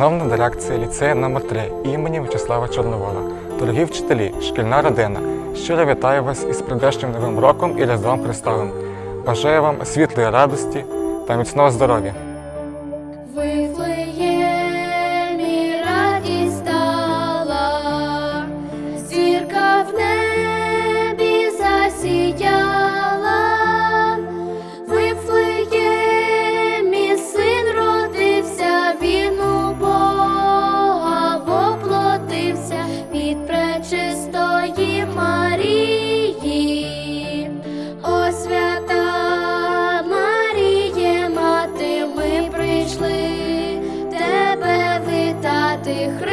Шановна дирекція ліцею номер 3 імені Вячеслава Чорновола, дорогі вчителі, шкільна родина, щиро вітаю вас із прийдешнім новим роком і Різдвом Христовим. Бажаю вам світлої радості та міцного здоров'я. Вітати,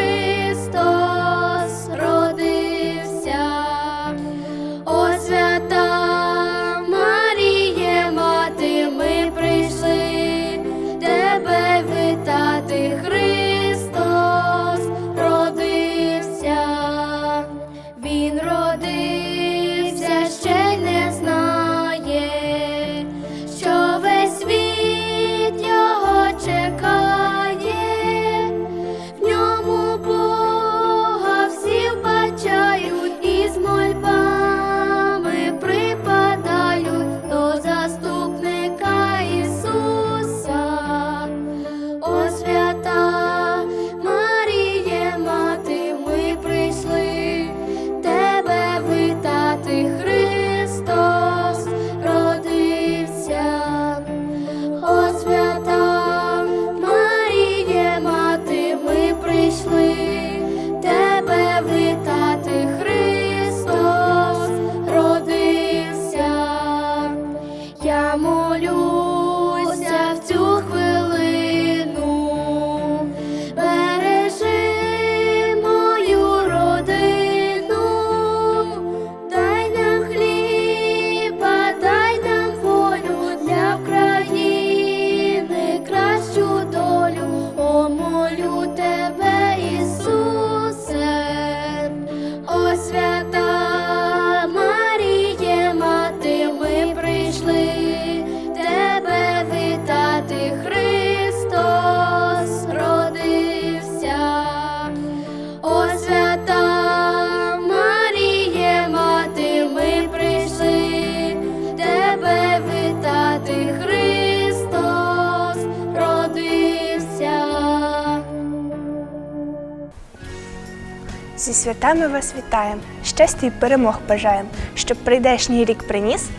Зі святами вас вітаємо, щастя і перемог бажаємо, щоб прийдешній рік приніс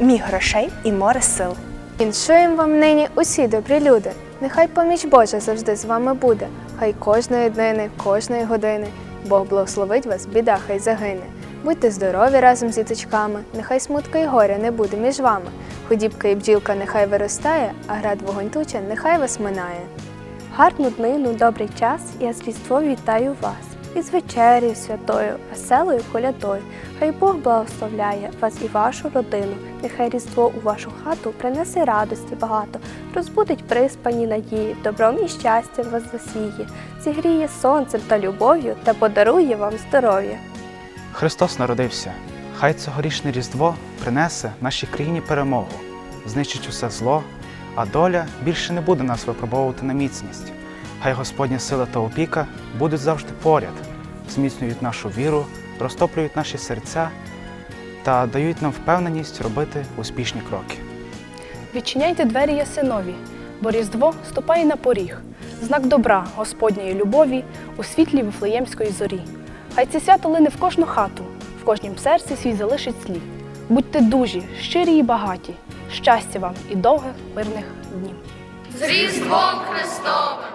міг грошей і море сил. Віншуємо вам нині усі добрі люди. Нехай поміч Божа завжди з вами буде. Хай кожної днини, кожної години Бог благословить вас, біда хай загине. Будьте здорові разом з діточками, нехай смутка і горя не буде між вами. Худібка і бджілка нехай виростає, а град вогонь туча нехай вас минає. Гарну днину, добрий час, я з Різдво вітаю вас. Із вечерю святою, веселою колядою. Хай Бог благословляє вас і вашу родину. Нехай Різдво у вашу хату принесе радості багато, розбудить приспані надії, добром і щастям вас засіє, зігріє сонцем та любов'ю та подарує вам здоров'я. Христос народився. Хай цьогорічне Різдво принесе нашій країні перемогу, знищить усе зло, а доля більше не буде нас випробовувати на міцність. Хай Господня сила та опіка будуть завжди поряд, зміцнюють нашу віру, розтоплюють наші серця та дають нам впевненість робити успішні кроки. Відчиняйте двері ясинові, бо Різдво ступає на поріг, знак добра Господньої любові у світлі Вифлеємської зорі. Хай це свято лине в кожну хату, в кожнім серці свій залишить слід. Будьте дужі, щирі і багаті, щастя вам і довгих мирних днів. З Різдвом Христовим!